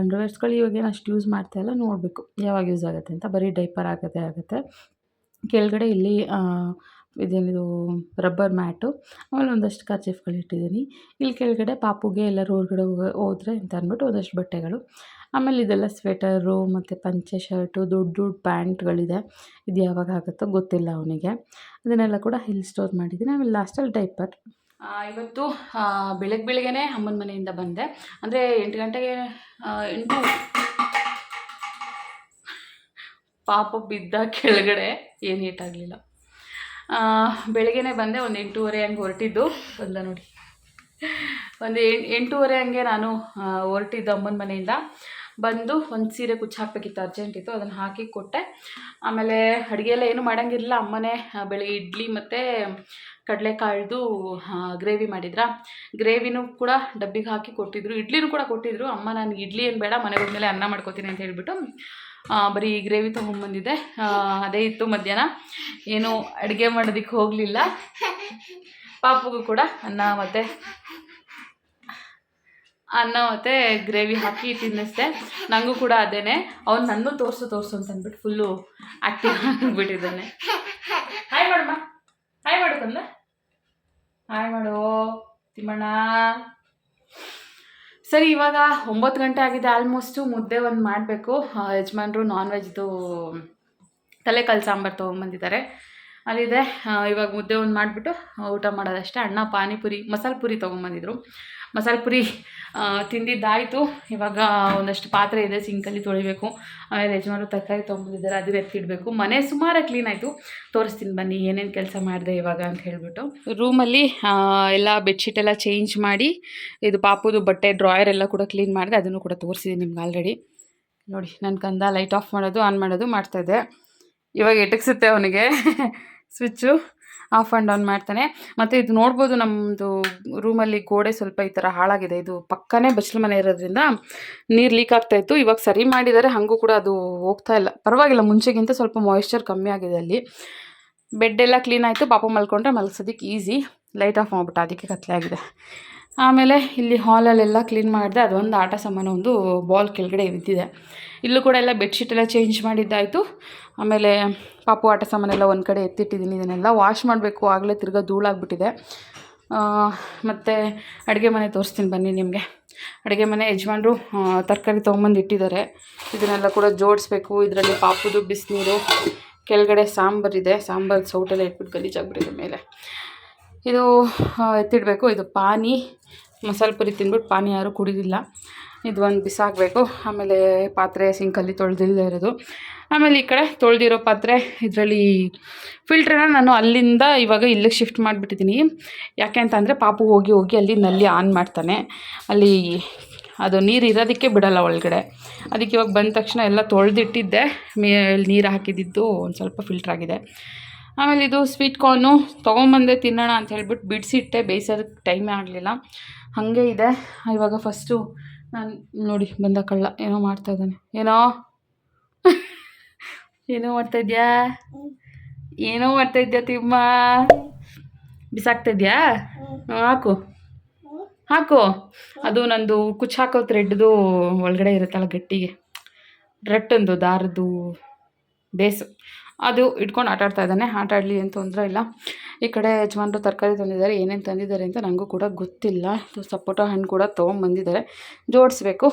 ಅಂಡರ್ವೇರ್ಸ್ಗಳು ಇವಾಗೇನು ಅಷ್ಟು ಯೂಸ್ ಮಾಡ್ತಾಯಿಲ್ಲ ನೋಡಬೇಕು. ಯಾವಾಗ ಯೂಸ್ ಆಗುತ್ತೆ ಅಂತ. ಬರೀ ಡೈಪರ್ ಆಗೋದೇ ಆಗುತ್ತೆ. ಕೆಳಗಡೆ ಇಲ್ಲಿ ಇದೇನಿದು ರಬ್ಬರ್ ಮ್ಯಾಟು ಆಮೇಲೆ ಒಂದಷ್ಟು ಕರ್ಚೀಫ್ಗಳು ಇಟ್ಟಿದ್ದೀನಿ. ಇಲ್ಲಿ ಕೆಳಗಡೆ ಪಾಪುಗೆ ಎಲ್ಲರೂ ಹೊರಗಡೆ ಹೋದರೆ ಅಂತ ಅಂದ್ಬಿಟ್ಟು ಒಂದಷ್ಟು ಬಟ್ಟೆಗಳು. ಆಮೇಲೆ ಇದೆಲ್ಲ ಸ್ವೆಟರು ಮತ್ತು ಪಂಚೆ ಶರ್ಟು ದೊಡ್ಡ ದೊಡ್ಡ ಪ್ಯಾಂಟ್ಗಳಿದೆ. ಇದು ಯಾವಾಗ ಆಗುತ್ತೋ ಗೊತ್ತಿಲ್ಲ ಅವನಿಗೆ. ಅದನ್ನೆಲ್ಲ ಕೂಡ ಇಲ್ಲಿ ಸ್ಟೋರ್ ಮಾಡಿದ್ದೀನಿ. ಆಮೇಲೆ ಲಾಸ್ಟಲ್ಲಿ ಡೈಪರ್ ಇವತ್ತು ಬೆಳಗ್ಗೆ ಬೆಳಗ್ಗೆನೇ ಅಮ್ಮನ ಮನೆಯಿಂದ ಬಂದೆ. ಅಂದರೆ ಎಂಟು ಗಂಟೆಗೆ ಎಂಟು ಪಾಪ ಬಿದ್ದ ಕೆಳಗಡೆ ಏನು ಏಟಾಗಲಿಲ್ಲ ಬೆಳಗ್ಗೆನೇ ಬಂದೆ ಒಂದು ಎಂಟೂವರೆ ಹಂಗೆ ಹೊರಟಿದ್ದು. ಬಂದ ನೋಡಿ. ಒಂದು ಎಂಟೂವರೆ ಹಂಗೆ ನಾನು ಹೊರಟಿದ್ದು ಅಮ್ಮನ ಮನೆಯಿಂದ. ಬಂದು ಒಂದು ಸೀರೆ ಕುಚ್ಚು ಹಾಕಬೇಕಿತ್ತು ಅರ್ಜೆಂಟ್ ಇತ್ತು, ಅದನ್ನು ಹಾಕಿ ಕೊಟ್ಟೆ. ಆಮೇಲೆ ಅಡುಗೆ ಎಲ್ಲ ಏನು ಮಾಡೋಂಗಿರಲಿಲ್ಲ. ಅಮ್ಮನೇ ಬೆಳಗ್ಗೆ ಇಡ್ಲಿ ಮತ್ತು ಕಡಲೆಕಾಳ್ದು ಗ್ರೇವಿ ಮಾಡಿದ್ರ. ಗ್ರೇವಿನೂ ಕೂಡ ಡಬ್ಬಿಗೆ ಹಾಕಿ ಕೊಟ್ಟಿದ್ರು. ಇಡ್ಲಿನೂ ಕೂಡ ಕೊಟ್ಟಿದ್ರು. ಅಮ್ಮ, ನಾನು ಇಡ್ಲಿ ಏನು ಬೇಡ, ಮನೆಗೆ ಹೋದ್ಮೇಲೆ ಅನ್ನ ಮಾಡ್ಕೋತೀನಿ ಅಂತ ಹೇಳ್ಬಿಟ್ಟು. ಬರೀ ಗ್ರೇವಿ ತೊಗೊಂಬಂದಿದ್ದೆ ಅದೇ ಇತ್ತು ಮಧ್ಯಾಹ್ನ. ಏನು ಅಡುಗೆ ಮಾಡೋದಕ್ಕೆ ಹೋಗಲಿಲ್ಲ. ಪಾಪುಗೂ ಕೂಡ ಅನ್ನ ಮತ್ತು ಅನ್ನ ಮತ್ತು ಗ್ರೇವಿ ಹಾಕಿ ತಿನ್ನಿಸ್ದೆ. ನನಗೂ ಕೂಡ ಅದೇನೆ. ಅವ್ನು ನನ್ನೂ ತೋರಿಸು ತೋರಿಸು ಅಂತ ಅಂದ್ಬಿಟ್ಟು ಫುಲ್ಲು ಆ್ಯಕ್ಟಿವ್ ಆಗಿಬಿಟ್ಟಿದ್ದಾನೆ. ಹಾಯ್ ಮಾಡಮ್ಮ ಹಾಯ್ ಮಾಡು ಕಂದ ಹಾಯ್ ಮಾಡು ತಿಮ್ಮಣ್ಣ. ಸರಿ, ಇವಾಗ ಒಂಬತ್ತು ಗಂಟೆ ಆಗಿದೆ, ಆಲ್ಮೋಸ್ಟು ಮುದ್ದೆ ಒಂದು ಮಾಡಬೇಕು. ಯಜಮಾನ್ರು ನಾನ್ ವೆಜ್ದು ತಲೆಕಾಲು ಸಾಂಬಾರು ತೊಗೊಂಬಂದಿದ್ದಾರೆ. ಅಲ್ಲಿದೆ. ಇವಾಗ ಮುದ್ದೆ ಒಂದು ಮಾಡಿಬಿಟ್ಟು, ಊಟ ಮಾಡೋದಷ್ಟೇ. ಅಣ್ಣ ಪಾನಿಪುರಿ, ಮಸಾಲೆ ಪುರಿ ತೊಗೊಂಬಂದಿದ್ರು. ಮಸಾಲೆ ಪುರಿ ತಿಂದಿದ್ದಾಯಿತು. ಇವಾಗ ಒಂದಷ್ಟು ಪಾತ್ರೆ ಇದೆ ಸಿಂಕಲ್ಲಿ ತೊಳಿಬೇಕು. ಆಮೇಲೆ ಯಜಮಾನರು ತರಕಾರಿ ತೊಗೊಂಬಂದಿದ್ದಾರೆ ಅದನ್ನ ಎತ್ತಿಡಬೇಕು ಮನೆ ಸುಮಾರು ಕ್ಲೀನ್ ಆಯಿತು. ತೋರಿಸ್ತೀನಿ ಬನ್ನಿ, ಏನೇನು ಕೆಲಸ ಮಾಡಿದೆ ಇವಾಗ ಅಂತ ಹೇಳಿಬಿಟ್ಟು. ರೂಮಲ್ಲಿ ಎಲ್ಲ ಬೆಡ್ಶೀಟ್ ಎಲ್ಲ ಚೇಂಜ್ ಮಾಡಿ, ಇದು ಪಾಪುದು ಬಟ್ಟೆ ಡ್ರಾಯರ್ ಎಲ್ಲ ಕೂಡ ಕ್ಲೀನ್ ಮಾಡಿದೆ, ಅದನ್ನು ಕೂಡ ತೋರಿಸಿದ್ದೀನಿ ನಿಮ್ಗೆ ಆಲ್ರೆಡಿ ನೋಡಿ ನನ್ನ ಕಂದ ಲೈಟ್ ಆಫ್ ಮಾಡೋದು ಆನ್ ಮಾಡೋದು ಮಾಡ್ತಾಯಿದ್ದೆ ಇವಾಗ ಎಟಕ್ಸುತ್ತೆ ಅವನಿಗೆ. ಸ್ವಿಚ್ಚು ಆಫ್ ಆ್ಯಂಡ್ ಆನ್ ಮಾಡ್ತಾನೆ. ಮತ್ತು ಇದು ನೋಡ್ಬೋದು ನಮ್ಮದು ರೂಮಲ್ಲಿ ಗೋಡೆ ಸ್ವಲ್ಪ ಈ ಥರ ಹಾಳಾಗಿದೆ. ಇದು ಪಕ್ಕನೇ ಬಚ್ಚಲು ಮನೆ ಇರೋದ್ರಿಂದ ನೀರು ಲೀಕ್ ಆಗ್ತಾ ಇತ್ತು. ಇವಾಗ ಸರಿ ಮಾಡಿದ್ದಾರೆ. ಹಾಗೂ ಕೂಡ ಅದು ಹೋಗ್ತಾ ಇಲ್ಲ. ಪರವಾಗಿಲ್ಲ, ಮುಂಚೆಗಿಂತ ಸ್ವಲ್ಪ ಮಾಯಿಶ್ಚರ್ ಕಮ್ಮಿ ಆಗಿದೆ ಅಲ್ಲಿ. ಬೆಡ್ ಎಲ್ಲ ಕ್ಲೀನ್ ಆಯಿತು. ಪಾಪ ಮಲ್ಕೊಂಡ್ರೆ ಮಲಗಿಸೋದಕ್ಕೆ ಈಸಿ ಲೈಟ್ ಆಫ್ ಮಾಡ್ಬಿಟ್ಟು ಅದಕ್ಕೆ ಕತ್ಲೆ ಆಗಿದೆ. ಆಮೇಲೆ ಇಲ್ಲಿ ಹಾಲಲ್ಲೆಲ್ಲ ಕ್ಲೀನ್ ಮಾಡಿದೆ. ಅದೊಂದು ಆಟ ಸಾಮಾನು, ಒಂದು ಬಾಲ್ ಕೆಳಗಡೆ ಬಿದ್ದಿದೆ ಇಲ್ಲೂ ಕೂಡ ಎಲ್ಲ ಬೆಡ್ಶೀಟ್ ಎಲ್ಲ ಚೇಂಜ್ ಮಾಡಿದ್ದಾಯಿತು. ಆಮೇಲೆ ಪಾಪು ಆಟ ಸಾಮಾನೆಲ್ಲ ಒಂದು ಕಡೆ ಎತ್ತಿಟ್ಟಿದ್ದೀನಿ. ಇದನ್ನೆಲ್ಲ ವಾಶ್ ಮಾಡಬೇಕು. ಆಗಲೇ ತಿರ್ಗಾ ಧೂಳಾಗ್ಬಿಟ್ಟಿದೆ. ಮತ್ತು ಅಡುಗೆ ಮನೆ ತೋರಿಸ್ತೀನಿ ಬನ್ನಿ ನಿಮಗೆ. ಅಡುಗೆ ಮನೆ ಯಜಮಾನ್ರು ತರಕಾರಿ ತೊಗೊಂಬಂದು ಇಟ್ಟಿದ್ದಾರೆ. ಇದನ್ನೆಲ್ಲ ಕೂಡ ಜೋಡಿಸ್ಬೇಕು. ಇದರಲ್ಲಿ ಪಾಪುದು ಬಿಸಿನೀರು, ಕೆಳಗಡೆ ಸಾಂಬಾರಿದೆ ಸಾಂಬಾರು ಸೌಟೆಲ್ಲ ಇಟ್ಬಿಟ್ಟು ಗಲೀಜಾಗ್ಬಿಟ್ಟಿದೆ ಮೇಲೆ. ಇದು ಎತ್ತಿಡಬೇಕು. ಇದು ಪಾನಿ. ಮಸಾಲೆ ಪುರಿ ತಿಂದ್ಬಿಟ್ಟು ಪಾನಿ ಯಾರೂ ಕುಡಿದಿಲ್ಲ. ಇದು ಒಂದು ಬಿಸಾಕಬೇಕು ಆಮೇಲೆ ಪಾತ್ರೆ ಸಿಂಕಲ್ಲಿ ತೊಳೆದಿಲ್ಲದೆ ಇರೋದು. ಆಮೇಲೆ ಈ ಕಡೆ ತೊಳೆದಿರೋ ಪಾತ್ರೆ, ಇದರಲ್ಲಿ ಫಿಲ್ಟ್ರನ್ನ ನಾನು ಅಲ್ಲಿಂದ ಇವಾಗ ಇಲ್ಲಿಗೆ ಶಿಫ್ಟ್ ಮಾಡಿಬಿಟ್ಟಿದ್ದೀನಿ ಯಾಕೆ ಅಂತಂದರೆ ಪಾಪು ಹೋಗಿ ಹೋಗಿ ಅಲ್ಲಿ ನಲ್ಲಿ ಆನ್ ಮಾಡ್ತಾನೆ. ಅಲ್ಲಿ ಅದು ನೀರು ಇರೋದಕ್ಕೆ ಬಿಡಲ್ಲ ಒಳಗಡೆ. ಅದಕ್ಕೆ ಇವಾಗ ಬಂದ ತಕ್ಷಣ ಎಲ್ಲ ತೊಳೆದಿಟ್ಟಿದ್ದೆ. ಮೇಲೆ ನೀರು ಹಾಕಿದ್ದಿದ್ದು ಒಂದು ಸ್ವಲ್ಪ ಫಿಲ್ಟ್ರ್ ಆಗಿದೆ. ಆಮೇಲೆ ಇದು ಸ್ವೀಟ್ ಕಾರ್ನು ತೊಗೊಂಬಂದೆ ತಿನ್ನೋಣ ಅಂತ ಹೇಳ್ಬಿಟ್ಟು ಬಿಡಿಸಿಟ್ಟೆ ಬೇಯಿಸೋದಕ್ಕೆ ಟೈಮೇ ಆಗಲಿಲ್ಲ. ಹಾಗೆ ಇದೆ. ಇವಾಗ ಫಸ್ಟು ನಾನು ನೋಡಿ ಬಂದ ಕಳ್ಳ ಏನೋ ಮಾಡ್ತಾ ಇದ್ದಾನೆ. ಏನೋ? ಏನೋ ಮಾಡ್ತಾ ಇದೆಯಾ? ಏನೋ ಮಾಡ್ತಾ ಇದೆಯಾ ತಿಮ್ಮ? ಬಿಸಾಕ್ತಾ ಇದೆಯಾ? ಹ್ಮ್, ಹಾಕು. ಹಾಕು. ಅದು ನಂದು ಕುಚ್ಚು ಹಾಕೋ ಥ್ರೆಡ್ದು ಒಳಗಡೆ ಇರುತ್ತಲ್ಲ ಗಟ್ಟಿಗೆ. ರಟ್ಟೊಂದು ದಾರದ್ದು ಬೇಸು. ಅದು ಇಟ್ಕೊಂಡು ಆಟ ಆಡ್ತಾ ಇದ್ದಾನೆ. ಆಟ ಆಡಲಿ ಏನು ತೊಂದರೆ ಇಲ್ಲ. ಈ ಕಡೆ ಯಜಮಾನರು ತರಕಾರಿ ತಂದಿದ್ದಾರೆ. ಏನೇನು ತಂದಿದ್ದಾರೆ ಅಂತ ನನಗೂ ಕೂಡ ಗೊತ್ತಿಲ್ಲ. ಇದು ಸಪೋಟ ಹಣ್ಣು ಕೂಡ ತೊಗೊಂಬಂದಿದ್ದಾರೆ. ಜೋಡಿಸ್ಬೇಕು.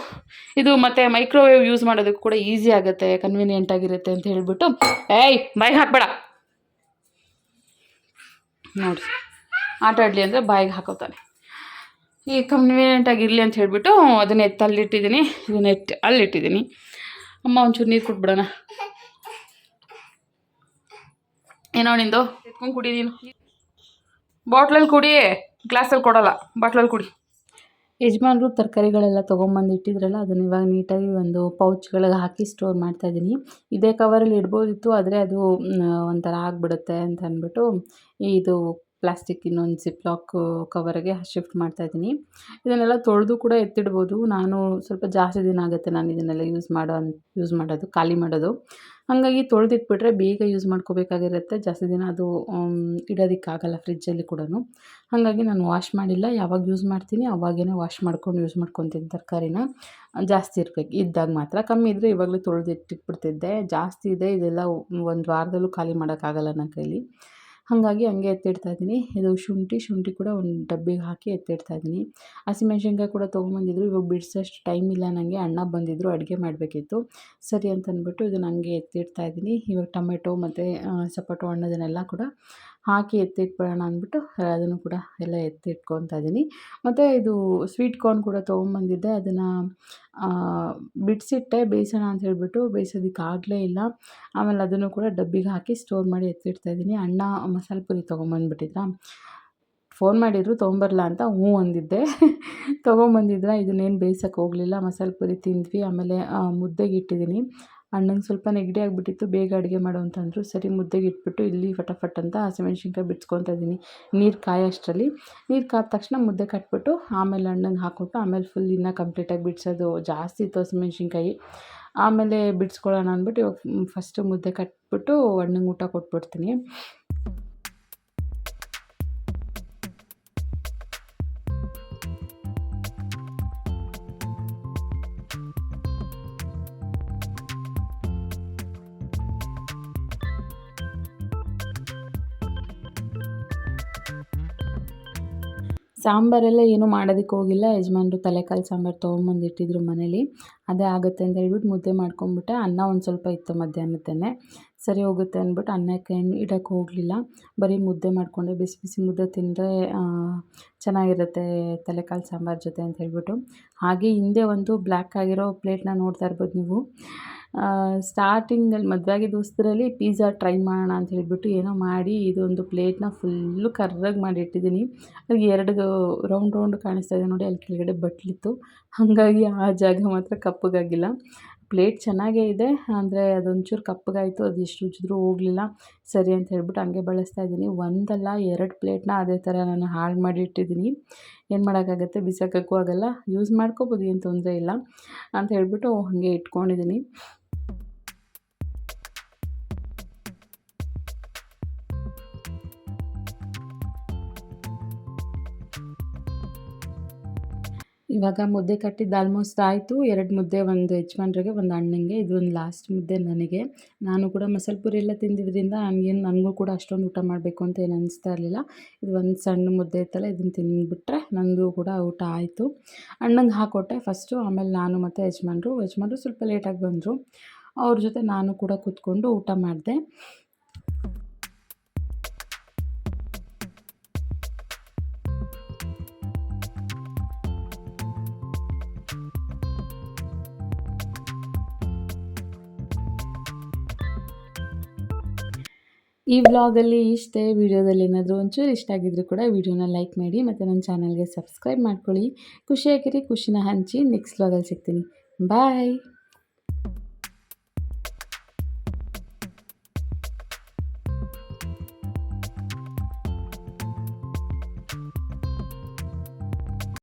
ಇದು ಮತ್ತು ಮೈಕ್ರೋವೇವ್ ಯೂಸ್ ಮಾಡೋದಕ್ಕೆ ಕೂಡ ಈಸಿ ಆಗುತ್ತೆ ಕನ್ವೀನಿಯೆಂಟ್ ಆಗಿರುತ್ತೆ ಅಂತ ಹೇಳಿಬಿಟ್ಟು. ಏಯ್, ಬಾಯಿಗೆ ಹಾಕ್ಬೇಡ. ನೋಡಿ. ಆಟ ಆಡಲಿ ಅಂದರೆ ಬಾಯಿಗೆ ಹಾಕೋತಾನೆ. ಈ ಕನ್ವೀನಿಯೆಂಟ್ ಆಗಿರಲಿ ಅಂತ ಹೇಳಿಬಿಟ್ಟು ಅದನ್ನ ಎತ್ತು ಅಲ್ಲಿಟ್ಟಿದ್ದೀನಿ. ಇದನ್ನ ಎತ್ತು ಅಲ್ಲಿಟ್ಟಿದ್ದೀನಿ. ಅಮ್ಮ ಒಂಚೂರು ನೀರು ಕೊಟ್ಬಿಡೋಣ ಏನೋ ನಿಂದು? ಎತ್ಕೊಂಡು ಕುಡಿ ನೀನು. ಬಾಟ್ಲಲ್ಲಿ ಕುಡಿ ಗ್ಲಾಸಲ್ಲಿ ಕೊಡಲ್ಲ ಬಾಟ್ಲಲ್ಲಿ ಕುಡಿ. ಯಜಮಾನರು ತರಕಾರಿಗಳೆಲ್ಲ ತೊಗೊಂಬಂದು ಇಟ್ಟಿದ್ರಲ್ಲ ಅದನ್ನ ಇವಾಗ ನೀಟಾಗಿ ಒಂದು ಪೌಚ್ಗಳಿಗೆ ಹಾಕಿ ಸ್ಟೋರ್ ಮಾಡ್ತಾ ಇದ್ದೀನಿ ಇದೇ ಕವರಲ್ಲಿ ಇಡ್ಬೋದಿತ್ತು ಆದರೆ ಅದು ಒಂಥರ ಆಗಿಬಿಡುತ್ತೆ ಅಂತ ಅಂದ್ಬಿಟ್ಟು ಇದು ಪ್ಲಾಸ್ಟಿಕ್ ಇನ್ನೊಂದು ಸಿಪ್ಲಾಕ್ ಕವರ್ಗೆ ಶಿಫ್ಟ್ ಮಾಡ್ತಾ ಇದ್ದೀನಿ ಇದನ್ನೆಲ್ಲ ತೊಳೆದು ಕೂಡ ಎತ್ತಿಡ್ಬೋದು. ನಾನು ಸ್ವಲ್ಪ ಜಾಸ್ತಿ ದಿನ ಆಗುತ್ತೆ ನಾನು ಇದನ್ನೆಲ್ಲ ಯೂಸ್ ಮಾಡೋ ಯೂಸ್ ಮಾಡೋದು ಖಾಲಿ ಮಾಡೋದು. ಹಾಗಾಗಿ ತೊಳೆದಿಟ್ಬಿಟ್ರೆ ಬೇಗ ಯೂಸ್ ಮಾಡ್ಕೋಬೇಕಾಗಿರುತ್ತೆ. ಜಾಸ್ತಿ ದಿನ ಅದು ಇಡೋದಕ್ಕಾಗಲ್ಲ ಫ್ರಿಜ್ಜಲ್ಲಿ ಕೂಡ ಹಾಗಾಗಿ ನಾನು ವಾಶ್ ಮಾಡಿಲ್ಲ. ಯಾವಾಗ ಯೂಸ್ ಮಾಡ್ತೀನಿ ಅವಾಗೇ ವಾಶ್ ಮಾಡ್ಕೊಂಡು ಯೂಸ್ ಮಾಡ್ಕೊತೀನಿ ತರಕಾರಿನ ಜಾಸ್ತಿ ಇರಬೇಕು. ಇದ್ದಾಗ ಮಾತ್ರ. ಕಮ್ಮಿ ಇದ್ದರೆ ಇವಾಗಲೇ ತೊಳೆದಿಟ್ಟಿಟ್ಬಿಡ್ತಿದ್ದೆ ಜಾಸ್ತಿ ಇದೆ. ಇದೆಲ್ಲ ಒಂದು ವಾರದಲ್ಲೂ ಖಾಲಿ ಮಾಡೋಕ್ಕಾಗಲ್ಲ ನನ್ನ ಕೈಲಿ. ಹಾಗಾಗಿ ಹಂಗೆ ಎತ್ತಿಡ್ತಾ ಇದ್ದೀನಿ. ಇದು ಶುಂಠಿ ಶುಂಠಿ ಕೂಡ ಒಂದು ಡಬ್ಬಿಗೆ ಹಾಕಿ ಎತ್ತಿಡ್ತಾ ಇದ್ದೀನಿ. ಹಸಿಮೆಣ್ಸಿನ್ಕಾಯಿ ಕೂಡ ತೊಗೊಂಬಂದಿದ್ರು. ಇವಾಗ ಬಿಡಿಸೋಷ್ಟು ಟೈಮ್ ಇಲ್ಲ ನನಗೆ ಅಣ್ಣ ಬಂದಿದ್ದರು ಅಡುಗೆ ಮಾಡಬೇಕಿತ್ತು. ಸರಿ ಅಂತಂದ್ಬಿಟ್ಟು ಇದನ್ನು ಹಂಗೆ ಎತ್ತಿಡ್ತಾ ಇದ್ದೀನಿ. ಇವಾಗ ಟೊಮೆಟೊ ಮತ್ತು ಸಪೋಟೊ ಹಣ್ಣದನ್ನೆಲ್ಲ ಕೂಡ ಹಾಕಿ ಎತ್ತಿಟ್ಬಿಡೋಣ ಅಂದ್ಬಿಟ್ಟು, ಅದನ್ನು ಕೂಡ ಎಲ್ಲ ಎತ್ತಿಟ್ಕೊತಾ ಇದ್ದೀನಿ ಮತ್ತು ಇದು ಸ್ವೀಟ್ ಕಾರ್ನ್ ಕೂಡ ತೊಗೊಂಬಂದಿದ್ದೆ ಅದನ್ನು ಬಿಡಿಸಿಟ್ಟೆ, ಬೇಯಿಸೋಣ ಅಂತ ಹೇಳಿಬಿಟ್ಟು ಬೇಯಿಸೋದಕ್ಕೆ ಆಗಲೇ ಇಲ್ಲ. ಆಮೇಲೆ ಅದನ್ನು ಕೂಡ ಡಬ್ಬಿಗೆ ಹಾಕಿ ಸ್ಟೋರ್ ಮಾಡಿ ಎತ್ತಿಡ್ತಾ ಇದ್ದೀನಿ ಅಣ್ಣ ಮಸಾಲೆ ಪುರಿ ತೊಗೊಂಬಂದ್ಬಿಟ್ಟಿದ್ರಾ ಫೋನ್ ಮಾಡಿದ್ರು ತೊಗೊಂಬರಲ್ಲ ಅಂತ ಹ್ಞೂ ಅಂದಿದ್ದೆ. ತೊಗೊಂಬಂದಿದ್ರ? ಇದನ್ನೇನು ಬೇಯಿಸೋಕ್ಕೆ ಹೋಗಲಿಲ್ಲ. ಮಸಾಲೆ ಪುರಿ ತಿಂದ್ವಿ. ಆಮೇಲೆ ಮುದ್ದೆಗೆ ಇಟ್ಟಿದ್ದೀನಿ ಅಣ್ಣಂಗೆ ಸ್ವಲ್ಪ ನೆಗಡಿ ಆಗಿಬಿಟ್ಟಿತ್ತು, ಬೇಗ ಅಡುಗೆ ಮಾಡು ಅಂತಂದರು. ಸರಿ, ಮುದ್ದೆಗೆ ಇಟ್ಬಿಟ್ಟು ಇಲ್ಲಿ ಫಟಾಫಟ್ ಅಂತ ಹಸಿಮೆಣ್ಸಿನ್ಕಾಯಿ ಬಿಡ್ಸ್ಕೊತಾ ಇದ್ದೀನಿ. ನೀರು ಕಾಯೋಷ್ಟರಲ್ಲಿ ನೀರು ಕಾದ ತಕ್ಷಣ ಮುದ್ದೆ ಕಟ್ಬಿಟ್ಟು ಆಮೇಲೆ ಅಣ್ಣಂಗೆ ಹಾಕ್ಕೊಟ್ಟು ಆಮೇಲೆ ಫುಲ್ ಇನ್ನೂ ಕಂಪ್ಲೀಟಾಗಿ ಬಿಡಿಸೋದು. ಜಾಸ್ತಿ ಇತ್ತು ಹಸಿಮೆಣ್ಸಿನ್ಕಾಯಿ ಆಮೇಲೆ ಬಿಡಿಸ್ಕೊಳ್ಳೋಣ ಅಂದ್ಬಿಟ್ಟು ಇವಾಗ ಫಸ್ಟು ಮುದ್ದೆ ಕಟ್ಬಿಟ್ಟು ಅಣ್ಣಂಗೆ ಊಟ ಕೊಟ್ಬಿಡ್ತೀನಿ. ಸಾಂಬಾರೆಲ್ಲ ಏನೂ ಮಾಡೋದಕ್ಕೆ ಹೋಗಿಲ್ಲ. ಯಜಮಾನ್ರು ತಲೆಕಾಲು ಸಾಂಬಾರು ತೊಗೊಂಬಂದಿಟ್ಟಿದ್ರು ಮನೇಲಿ. ಅದೇ ಆಗುತ್ತೆ ಅಂತ ಹೇಳ್ಬಿಟ್ಟು ಮುದ್ದೆ ಮಾಡ್ಕೊಂಬಿಟ್ಟೆ. ಅನ್ನ ಒಂದು ಸ್ವಲ್ಪ ಇತ್ತು ಮಧ್ಯಾಹ್ನದ್ದೇ ಸರಿ ಹೋಗುತ್ತೆ ಅಂದ್ಬಿಟ್ಟು ಅನ್ನಕ್ಕೆ ಇಡಕ್ಕೆ ಹೋಗಲಿಲ್ಲ. ಬರೀ ಮುದ್ದೆ ಮಾಡಿಕೊಂಡೆ. ಬಿಸಿ ಬಿಸಿ ಮುದ್ದೆ ತಿಂದರೆ ಚೆನ್ನಾಗಿರುತ್ತೆ ತಲೆಕಾಲು ಸಾಂಬಾರು ಜೊತೆ ಅಂತ ಹೇಳ್ಬಿಟ್ಟು. ಹಾಗೆ ಹಿಂದೆ ಒಂದು ಬ್ಲ್ಯಾಕ್ ಆಗಿರೋ ಪ್ಲೇಟ್ನ ನೋಡ್ತಾ ಇರ್ಬೋದು ನೀವು. ಸ್ಟಾರ್ಟಿಂಗಲ್ಲಿ ಮದುವೆ ಆಗಿದ್ದ ಹೊಸ್ದ್ರಲ್ಲಿ ಪಿಜ್ಜಾ ಟ್ರೈ ಮಾಡೋಣ ಅಂತ ಹೇಳಿಬಿಟ್ಟು ಏನೋ ಮಾಡಿ ಇದೊಂದು ಪ್ಲೇಟ್ನ ಫುಲ್ಲು ಕರ್ರಾಗಿ ಮಾಡಿಟ್ಟಿದ್ದೀನಿ ಅದು ಎರಡು ರೌಂಡ್ ರೌಂಡ್ ಕಾಣಿಸ್ತಾ ಇದೆ ನೋಡಿ, ಅಲ್ಲಿ ಕೆಳಗಡೆ ಬಟ್ಲಿತ್ತು ಹಾಗಾಗಿ ಆ ಜಾಗ ಮಾತ್ರ ಕಪ್ಪಗಾಗಿಲ್ಲ. ಪ್ಲೇಟ್ ಚೆನ್ನಾಗೇ ಇದೆ, ಅಂದರೆ ಅದೊಂಚೂರು ಕಪ್ಪಗಾಯಿತು, ಅದು ಎಷ್ಟು ಉಜ್ಜಿದ್ರೂ ಹೋಗಲಿಲ್ಲ. ಸರಿ ಅಂತ ಹೇಳ್ಬಿಟ್ಟು ಹಂಗೆ ಬಳಸ್ತಾ ಇದ್ದೀನಿ. ಒಂದಲ್ಲ ಎರಡು ಪ್ಲೇಟ್ನ ಅದೇ ಥರ ನಾನು ಹಾಳು ಮಾಡಿ ಇಟ್ಟಿದ್ದೀನಿ. ಏನು ಮಾಡೋಕ್ಕಾಗತ್ತೆ? ಬಿಸಾಕೋಕ್ಕೂ ಆಗೋಲ್ಲ. ಯೂಸ್ ಮಾಡ್ಕೋಬೋದು, ಏನು ತೊಂದರೆ ಇಲ್ಲ ಅಂತ ಹೇಳ್ಬಿಟ್ಟು ಹಾಗೆ ಇಟ್ಕೊಂಡಿದ್ದೀನಿ. ಇವಾಗ ಮುದ್ದೆ ಕಟ್ಟಿದ್ದು ಆಲ್ಮೋಸ್ಟ್ ಆಯಿತು. ಎರಡು ಮುದ್ದೆ ಒಂದು ಯಜಮಾನ್ರಿಗೆ, ಒಂದು ಅಣ್ಣಂಗೆ ಇದು ಒಂದು ಲಾಸ್ಟ್ ಮುದ್ದೆ ನನಗೆ. ನಾನು ಕೂಡ ಮಸಾಲೆ ಪುರಿ ಎಲ್ಲ ತಿಂದಿದ್ದರಿಂದ ನನಗೇನು, ನನಗೂ ಕೂಡ ಅಷ್ಟೊಂದು ಊಟ ಮಾಡಬೇಕು ಅಂತ ಏನು ಅನಿಸ್ತಾ ಇರಲಿಲ್ಲ. ಇದು ಒಂದು ಸಣ್ಣ ಮುದ್ದೆ ಇತ್ತಲ್ಲ ಇದನ್ನು ತಿಂದುಬಿಟ್ರೆ ನನಗೂ ಕೂಡ ಊಟ ಆಯಿತು. ಅಣ್ಣಂಗೆ ಹಾಕೊಟ್ಟೆ ಫಸ್ಟು ಆಮೇಲೆ ನಾನು ಮತ್ತು ಯಜಮಾನ್ರು. ಯಜಮಾನ್ರು ಸ್ವಲ್ಪ ಲೇಟಾಗಿ ಬಂದರು. ಅವ್ರ ಜೊತೆ ನಾನು ಕೂಡ ಕೂತ್ಕೊಂಡು ಊಟ ಮಾಡಿದೆ. ಈ ವ್ಲಾಗಲ್ಲಿ ಇಷ್ಟೇ ವಿಡಿಯೋದಲ್ಲಿ ಏನಾದರೂ ಒಂಚೂರು ಇಷ್ಟ ಆಗಿದ್ದರೂ ಕೂಡ ವಿಡಿಯೋನ ಲೈಕ್ ಮಾಡಿ ಮತ್ತು ನನ್ನ ಚಾನಲ್ಗೆ ಸಬ್ಸ್ಕ್ರೈಬ್ ಮಾಡ್ಕೊಳ್ಳಿ. ಖುಷಿಯಾಗಿರಿ, ಖುಷಿನ ಹಂಚಿ. ನೆಕ್ಸ್ಟ್ ವ್ಲಾಗಲ್ಲಿ ಸಿಗ್ತೀನಿ. ಬಾಯ್!